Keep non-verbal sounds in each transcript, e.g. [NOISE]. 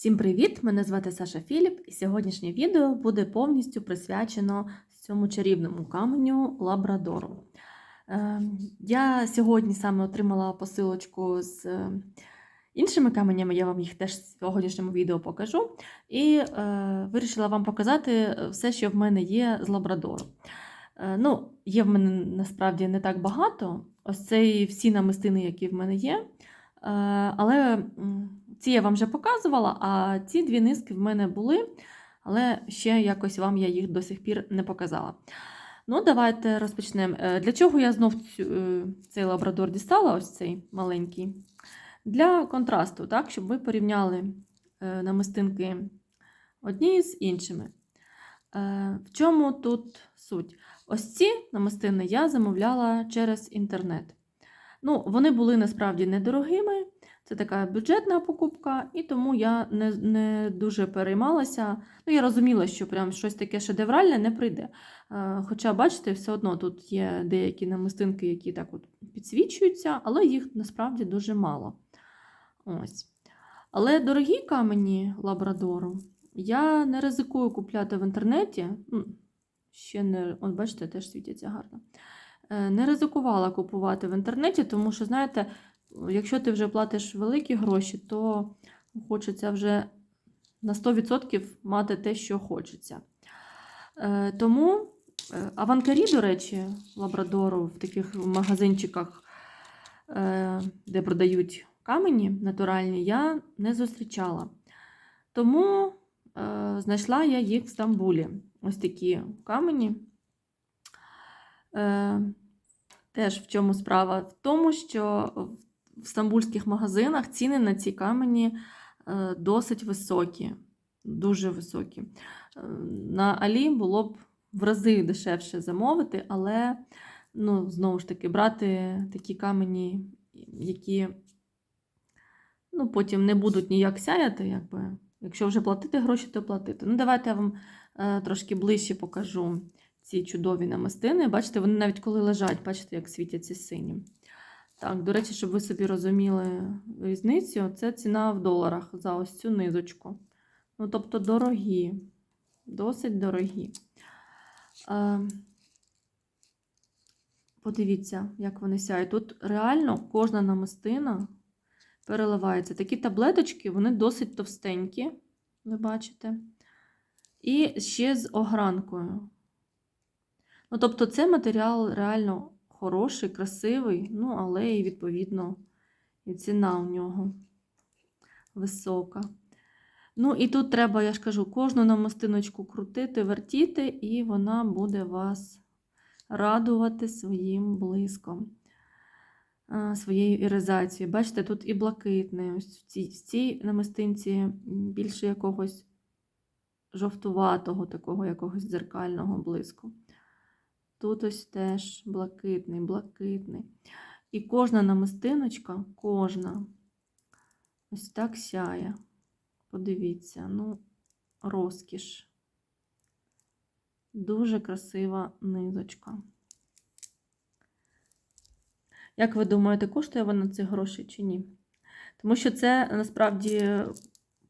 Всім привіт! Мене звати Саша Філіп, і сьогоднішнє відео буде повністю присвячено цьому чарівному каменю Лабрадору. Е, Я сьогодні саме отримала посилочку з е, іншими каменями, я вам їх теж в сьогоднішньому відео покажу. І е, вирішила вам показати все, що в мене є з Лабрадору. Е, Ну, Є в мене насправді не так багато. Ось це і всі намистини, які в мене є. Е, Але ці я вам вже показувала, а ці дві низки в мене були, але ще якось вам я їх до сих пір не показала. Ну, давайте розпочнемо. Е, Для чого я знов е, цей лабрадор дістала, ось цей маленький? Для контрасту, так, щоб ви порівняли е, намистинки одні з іншими. В чому тут суть? Ось ці намистини я замовляла через інтернет. Ну, Вони були насправді недорогими. Це така бюджетна покупка, і тому я не не дуже переймалася. Ну, Я розуміла, що прям щось таке шедевральне не прийде. Е, Хоча, бачите, все одно тут є деякі намистинки, які так от підсвічуються, але їх насправді дуже мало. Ось. Але дорогі камені лабрадору я не ризикую купляти в інтернеті. Ще не, от бачите, теж світяться гарно. Е, Не ризикувала купувати в інтернеті, тому що, знаєте, якщо ти вже платиш великі гроші, то хочеться вже на 100% мати те, що хочеться. Е, Тому е, аванкарі, до речі, лабрадору в таких магазинчиках, е, де продають камені натуральні, я не зустрічала. Тому знайшла я їх в Стамбулі. Ось такі камені. Теж в чому справа? В тому, що в стамбульських магазинах ціни на ці камені е, досить високі, дуже високі. Е, На Алі було б в рази дешевше замовити, але ну, знову ж таки брати такі камені, які ну, потім не будуть ніяк сяяти, якби. якщо вже платити гроші, то платити. Ну, Давайте я вам е, трошки ближче покажу ці чудові намистини. Бачите, вони навіть коли лежать, бачите, як світяться синім. Так, до речі, щоб ви собі розуміли різницю, це ціна в доларах за ось цю низочку. Ну, тобто дорогі, досить дорогі. Е, подивіться, як вони сяють. Тут реально кожна намистина переливається. Такі таблеточки, вони досить товстенькі, ви бачите. І ще з огранкою. Ну, тобто, це матеріал реально хороший, красивий, ну, але і, відповідно, і ціна у нього висока. Ну, і тут треба, я ж кажу, кожну намистиночку крутити, вертіти, і вона буде вас радувати своїм блиском, своєю іризацією. Бачите, тут і блакитне. Ось в цій, в цій намистинці більше якогось жовтуватого, такого якогось дзеркального блиску. Тут ось теж блакитний, блакитний. І кожна намистиночка, кожна ось так сяє. Подивіться, ну, розкіш. Дуже красива низочка. Як ви думаєте, коштує вона цих грошей чи ні? Тому що це насправді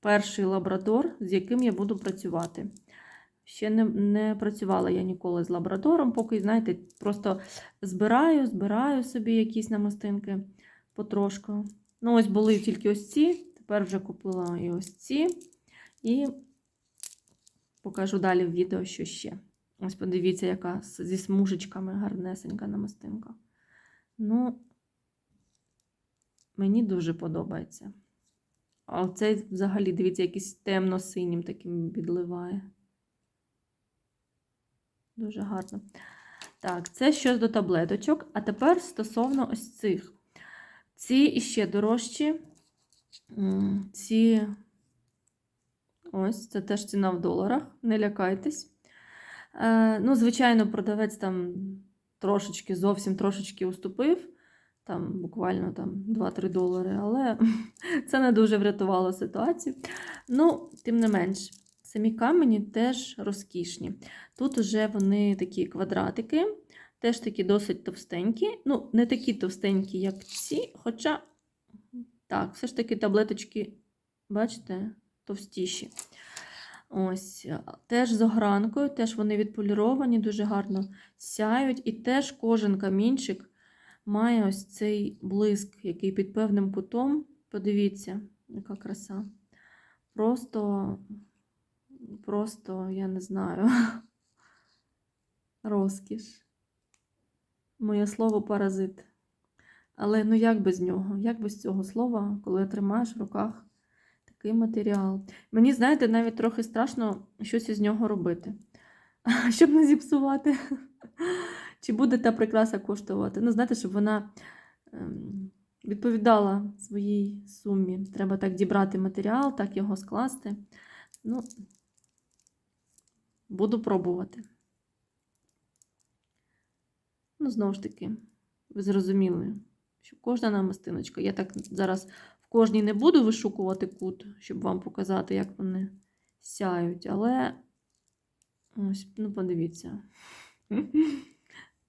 перший лабрадор, з яким я буду працювати. Ще не не працювала я ніколи з лабрадором, поки, знаєте, просто збираю, збираю собі якісь намистинки потрошку. Ну, ось були тільки ось ці, тепер вже купила і ось ці. І покажу далі в відео, що ще. Ось подивіться, яка зі смужечками гарнесенька намистинка. Ну, мені дуже подобається. А цей взагалі, дивіться, якийсь темно-синім таким відливає. Дуже гарно. Так, це щодо таблеточок. А тепер стосовно ось цих. Ці іще дорожчі. Ці ось, це теж ціна в доларах. Не лякайтесь. Е, ну, звичайно, продавець там трошечки, зовсім трошечки уступив. Там буквально там 2-3 долари, але [LAUGHS] це не дуже врятувало ситуацію. Ну, тим не менш. Самі камені теж розкішні. Тут вже вони такі квадратики, теж такі досить товстенькі. Ну, не такі товстенькі, як ці, хоча, так, все ж таки таблеточки, бачите, товстіші. Ось, е, теж з огранкою, теж вони відполіровані, дуже гарно сяють. І теж кожен камінчик має ось цей блиск, який під певним кутом. Подивіться, яка краса. Просто, просто, я не знаю, [LAUGHS] розкіш. Моє слово паразит. Але ну як без нього? Як без цього слова, коли тримаєш в руках такий матеріал? Мені, знаєте, навіть трохи страшно щось із нього робити, [LAUGHS] щоб не зіпсувати. [LAUGHS] Чи буде та прикраса коштувати? Ну, знаєте, щоб вона ем, відповідала своїй сумі. Треба так дібрати матеріал, так його скласти. Ну, буду пробувати. Ну, знову ж таки, ви зрозуміли, що кожна намистиночка. Я так зараз в кожній не буду вишукувати кут, щоб вам показати, як вони сяють, але ось, ну, подивіться.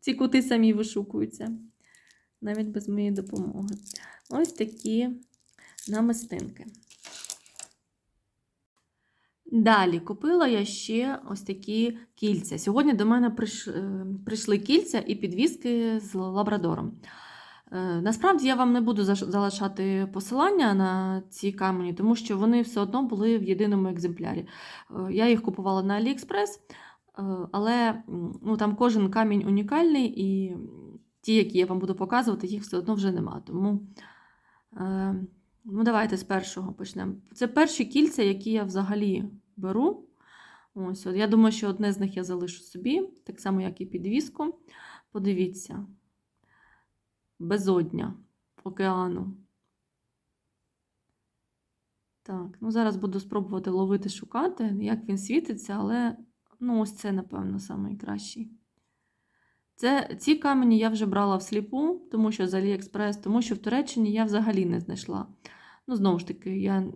Ці кути самі вишукуються, навіть без моєї допомоги. Ось такі намистинки. Далі купила я ще ось такі кільця. Сьогодні до мене е, прийшли кільця і підвіски з лабрадором. Е, Насправді я вам не буду залишати посилання на ці камені, тому що вони все одно були в єдиному екземплярі. Е, Я їх купувала на AliExpress, але ну, там кожен камінь унікальний, і ті, які я вам буду показувати, їх все одно вже нема. Тому ну, давайте з першого почнемо. Це перші кільця, які я взагалі беру. Ось, от, я думаю, що одне з них я залишу собі, так само, як і підвіску. Подивіться. Безодня океану. Так, ну зараз буду спробувати ловити, шукати, як він світиться, але ну, ось це, напевно, найкращий. Це, ці камені я вже брала всліпу, тому що з AliExpress, тому що в Туреччині я взагалі не знайшла. Ну, знову ж таки, я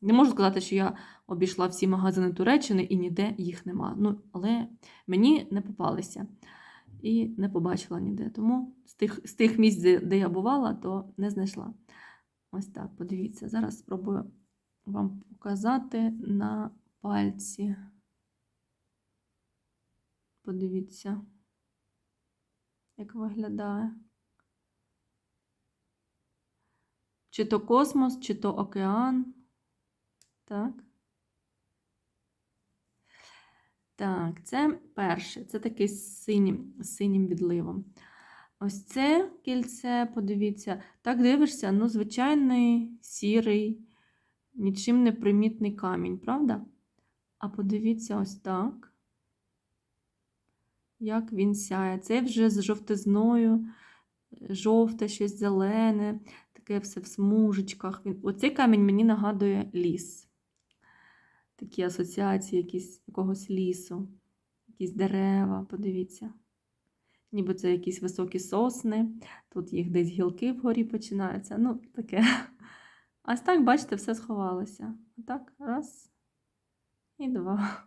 не можу сказати, що я обійшла всі магазини Туреччини і ніде їх нема. Ну, але мені не попалися і не побачила ніде. Тому з тих, з тих місць, де, я бувала, то не знайшла. Ось так, подивіться. Зараз спробую вам показати на пальці. Подивіться, як виглядає. Чи то космос, чи то океан. Так. Так, це перше. Це такий з синім, синім відливом. Ось це кільце, подивіться, так дивишся, ну, звичайний сірий, нічим не примітний камінь, правда? А подивіться ось так, як він сяє. Це вже з жовтизною, жовте, щось зелене, таке все в смужечках. Оцей камінь мені нагадує ліс. Такі асоціації якісь, якогось лісу, якісь дерева, подивіться. Ніби це якісь високі сосни, тут їх десь гілки вгорі починаються. Ну, таке. Ось так, бачите, все сховалося. Отак, раз і два.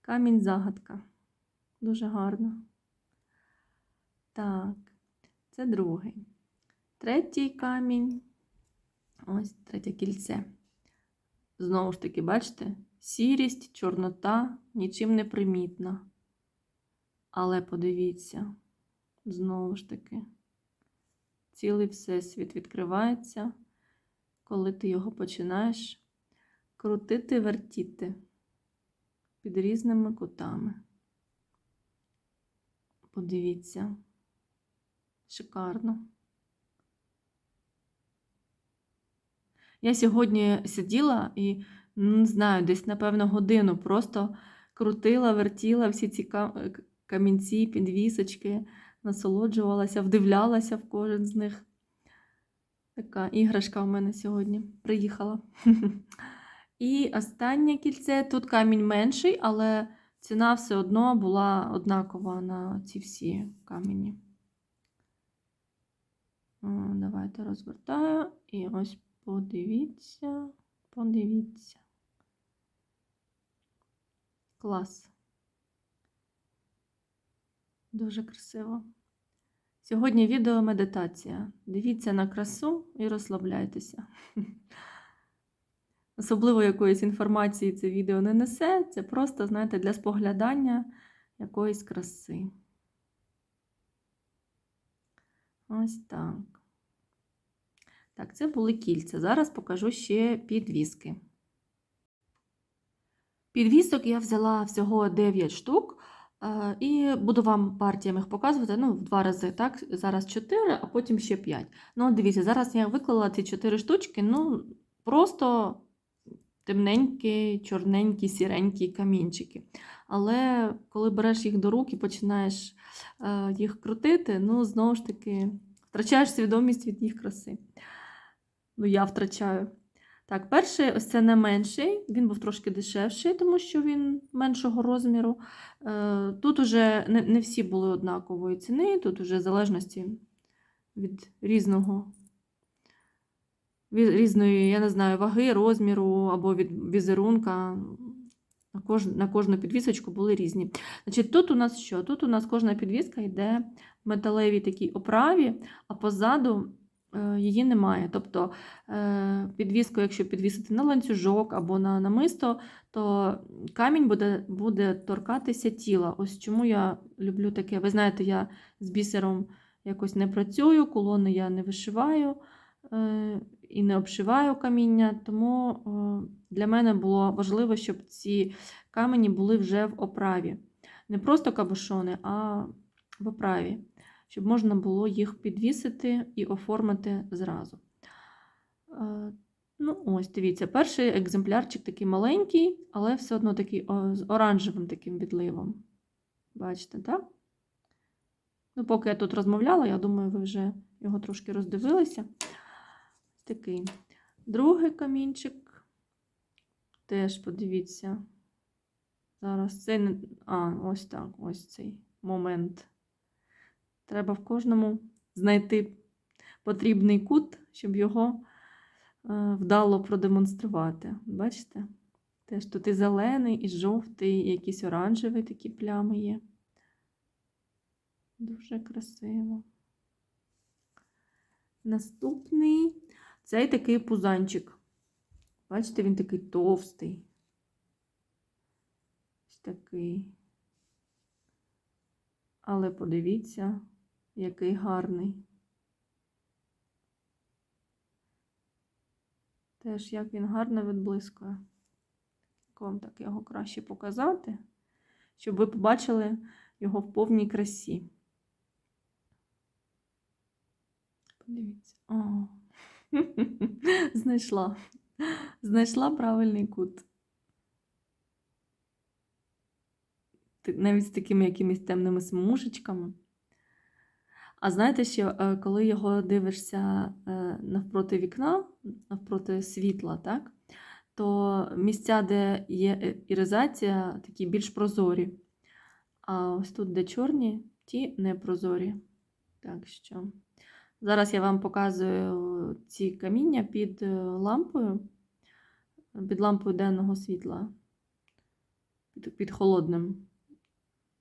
Камінь загадка. Дуже гарно. Так, це другий. Третій камінь. Ось третє кільце. Знову ж таки, бачите, сірість, чорнота, нічим не примітна. Але подивіться, знову ж таки, цілий всесвіт відкривається, коли ти його починаєш крутити, вертіти під різними кутами. Подивіться, шикарно. Я сьогодні сиділа і ну, не знаю, десь, напевно, годину просто крутила, вертіла всі ці камінці, підвісочки, насолоджувалася, вдивлялася в кожен з них. Така іграшка у мене сьогодні приїхала. [LAUGHS] І останнє кільце. Тут камінь менший, але ціна все одно була однакова на ці всі камені. Давайте розвертаю і ось подивіться, подивіться. Клас. Дуже красиво. Сьогодні відео медитація. Дивіться на красу і розслабляйтеся. [LAUGHS] особливо якоїсь інформації це відео не несе. Це просто, знаєте, для споглядання якоїсь краси. Ось так. Так, це були кільця. Зараз покажу ще підвіски. Підвісок я взяла всього 9 штук. е, І буду вам партіями їх показувати. Ну, в два рази, так? Зараз 4, а потім ще 5. Ну, дивіться, зараз я виклала ці 4 штучки, ну, просто темненькі, чорненькі, сіренькі камінчики. Але коли береш їх до рук і починаєш е, їх крутити, ну, знову ж таки, втрачаєш свідомість від їх краси. Ну, я втрачаю. Так, перший, ось це не менший, він був трошки дешевший, тому що він меншого розміру. Е, Тут уже не, всі були однакової ціни, тут уже в залежності від різного, від різної, я не знаю, ваги, розміру або від візерунка. На, кож, на кожну підвісочку були різні. Значить, Тут у нас що? Тут у нас кожна підвіска йде в металевій такій оправі, а позаду її немає. Тобто е, підвіску, якщо підвісити на ланцюжок або на намисто, то камінь буде, буде торкатися тіла. Ось чому я люблю таке. Ви знаєте, я з бісером якось не працюю, колони я не вишиваю е, і не обшиваю каміння, тому е, для мене було важливо, щоб ці камені були вже в оправі. Не просто кабушони, а в оправі, щоб можна було їх підвісити і оформити зразу. Е, Ну, ось, дивіться, перший екземплярчик такий маленький, але все одно такий з оранжевим таким відливом. Бачите, так? Ну, поки я тут розмовляла, я думаю, ви вже його трошки роздивилися. Такий. Другий камінчик. Теж подивіться. Зараз цей. А, ось так, ось цей момент. Треба в кожному знайти потрібний кут, щоб його е, вдало продемонструвати. Бачите? Теж тут і зелений, і жовтий, і якийсь оранжевий такі плями є. Дуже красиво. Наступний цей такий пузанчик. Бачите, він такий товстий. Ось такий. Але подивіться, який гарний. Теж як він гарно відблискує. Як вам так його краще показати, щоб ви побачили його в повній красі. Подивіться. О. [LAUGHS] Знайшла. Знайшла правильний кут. Навіть з такими якимись темними смужечками. А знаєте, що е, коли його дивишся е, навпроти вікна, навпроти світла, так? то місця, де є е, іризація, такі більш прозорі. А ось тут, де чорні, ті не прозорі. Так що зараз я вам показую ці каміння під лампою, під лампою денного світла, під холодним.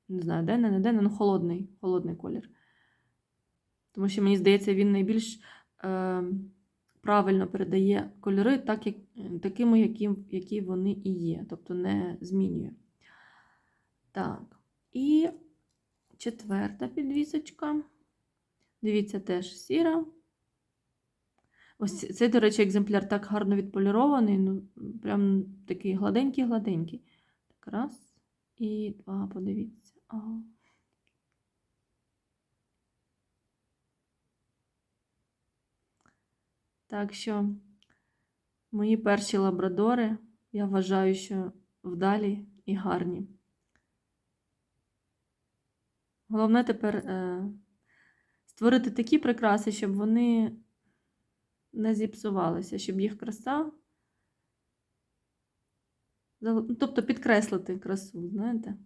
Не знаю, денне, не денне, ну холодний, холодний колір. Тому що, мені здається, він найбільш е, правильно передає кольори, так, як, такими, які, які вони і є, тобто не змінює. Так, і четверта підвісочка. Дивіться, теж сіра. Ось цей, до речі, екземпляр так гарно відполірований, ну, прям такий гладенький-гладенький. Так, раз і два, подивіться. Ага. Так що мої перші лабрадори, я вважаю, що вдалі і гарні. Головне тепер е, створити такі прикраси, щоб вони не зіпсувалися, щоб їх краса. ну, Тобто підкреслити красу, знаєте?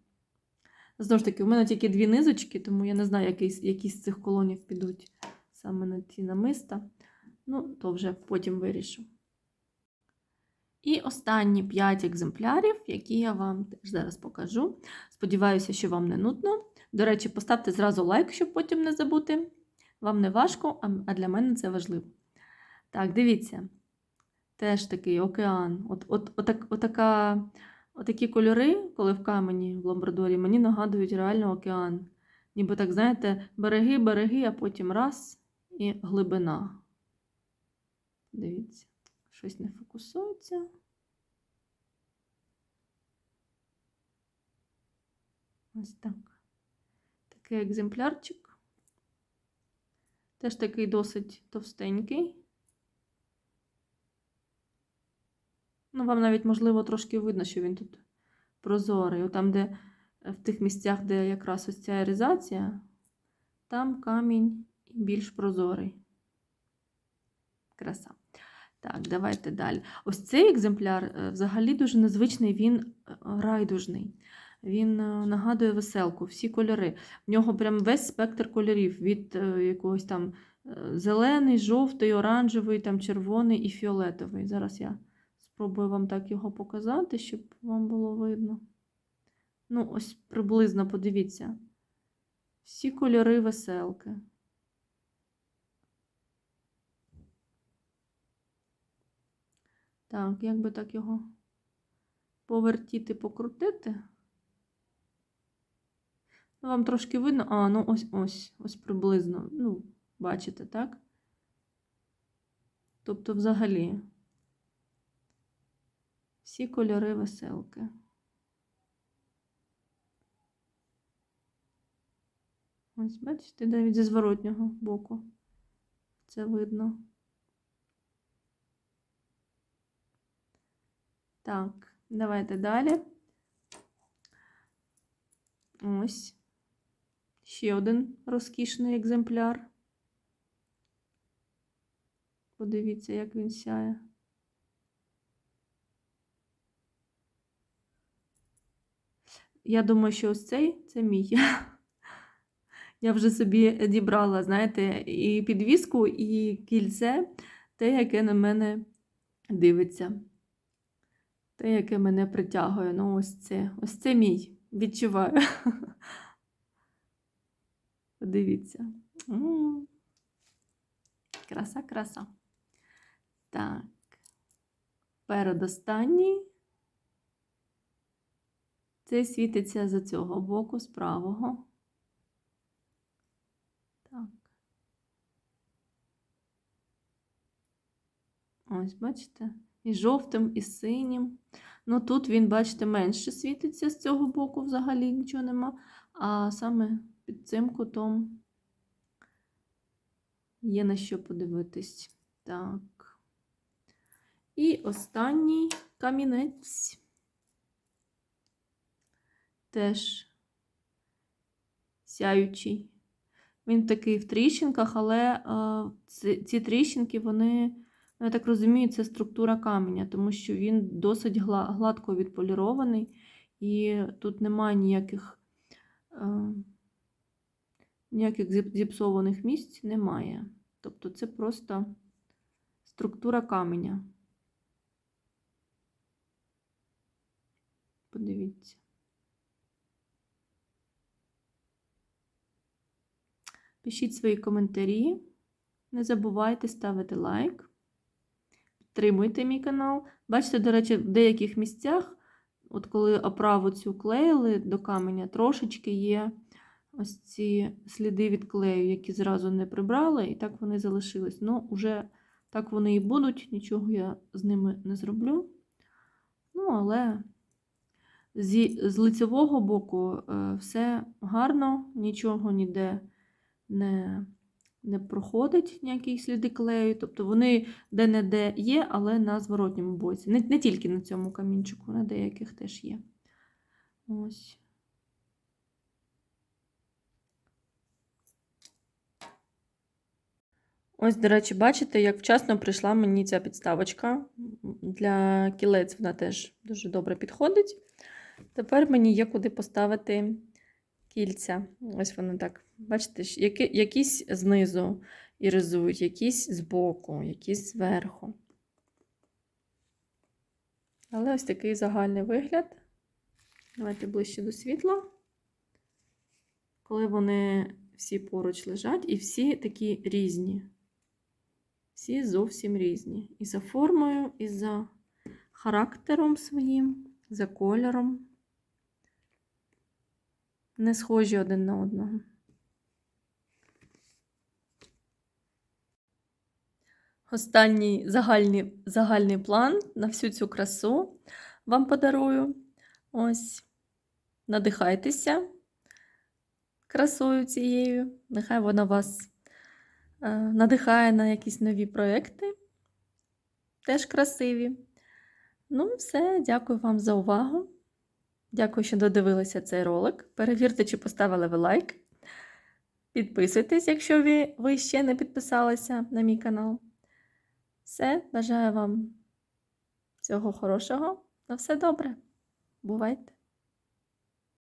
Знову ж таки, у мене тільки дві низочки, тому я не знаю, які, які з цих колонів підуть саме на ці намиста. Ну, то вже потім вирішу. І останні 5 екземплярів, які я вам теж зараз покажу. Сподіваюся, що вам не нудно. До речі, поставте зразу лайк, щоб потім не забути. Вам не важко, а для мене це важливо. Так, дивіться. Теж такий океан. От, от, отак, отака, отакі кольори, коли в камені в Лабрадорі, мені нагадують реально океан. Ніби так, знаєте, береги, береги, а потім раз і глибина. Дивіться, щось не фокусується. Ось так. Такий екземплярчик. Теж такий досить товстенький. Ну, вам навіть, можливо, трошки видно, що він тут прозорий. Там, де в тих місцях, де якраз ось ця еризація, там камінь більш прозорий. Краса. Так, давайте далі. Ось цей екземпляр е, взагалі дуже незвичний, він е, райдужний. Він е, нагадує веселку, всі кольори. В нього прям весь спектр кольорів від якогось там зелений, жовтий, оранжевий, там червоний і фіолетовий. Зараз я спробую вам так його показати, щоб вам було видно. Ну, ось приблизно подивіться. Всі кольори веселки. Так, як би так його повертіти, покрутити. Ну, вам трошки видно. А, ну ось ось, ось приблизно. Ну, бачите, так? Тобто, взагалі, всі кольори веселки. Ось, бачите, навіть зі зворотнього боку. Це видно. Так, давайте далі. Ось. Ще один розкішний екземпляр. Подивіться, як він сяє. Я думаю, що ось цей це мій. [LAUGHS] Я вже собі дібрала, знаєте, і підвіску, і кільце, те, яке на мене дивиться. Те, яке мене притягує. Ну, ось це. Ось це мій. Відчуваю. [LAUGHS] Подивіться. Краса, краса. Так. Передостанній. Це світиться з цього боку, з правого. Так. Ось, бачите? І жовтим, і синім. Ну тут він, бачите, менше світиться з цього боку, взагалі нічого нема. А саме під цим кутом є на що подивитись. Так. І останній камінець. Теж сяючий. Він такий в тріщинках, але е, ці, ці тріщинки, вони, ну, я так розумію, це структура каменя, тому що він досить гладко відполірований, і тут немає ніяких, е, ніяких зіпсованих місць немає. Тобто це просто структура каменя. Подивіться. Пишіть свої коментарі. Не забувайте ставити лайк. Підтримуйте мій канал. Бачите, до речі, в деяких місцях, от коли оправу цю клеїли до каменя, трошечки є ось ці сліди від клею, які зразу не прибрали, і так вони залишились. Ну, вже так вони і будуть, нічого я з ними не зроблю. Ну, але зі, з лицевого боку е, все гарно, нічого ніде не, не проходить ніякі сліди клею. Тобто вони де-не-де є, але на зворотньому боці. Не, не тільки на цьому камінчику, на деяких теж є. Ось. Ось, до речі, бачите, як вчасно прийшла мені ця підставочка. Для кілець вона теж дуже добре підходить. Тепер мені є куди поставити кільця. Ось вони так. Бачите, які, якісь знизу іризують, якісь збоку, якісь зверху. Але ось такий загальний вигляд. Давайте ближче до світла. Коли вони всі поруч лежать, і всі такі різні. Всі зовсім різні. І за формою, і за характером своїм, за кольором. Не схожі один на одного. Останній загальний, загальний план на всю цю красу вам подарую. Ось, надихайтеся красою цією. Нехай вона вас е, надихає на якісь нові проекти. Теж красиві. Ну, все, дякую вам за увагу. Дякую, що додивилися цей ролик. Перевірте, чи поставили ви лайк. Підписуйтесь, якщо ви, ви ще не підписалися на мій канал. Все, бажаю вам всього хорошого. На все добре. Бувайте!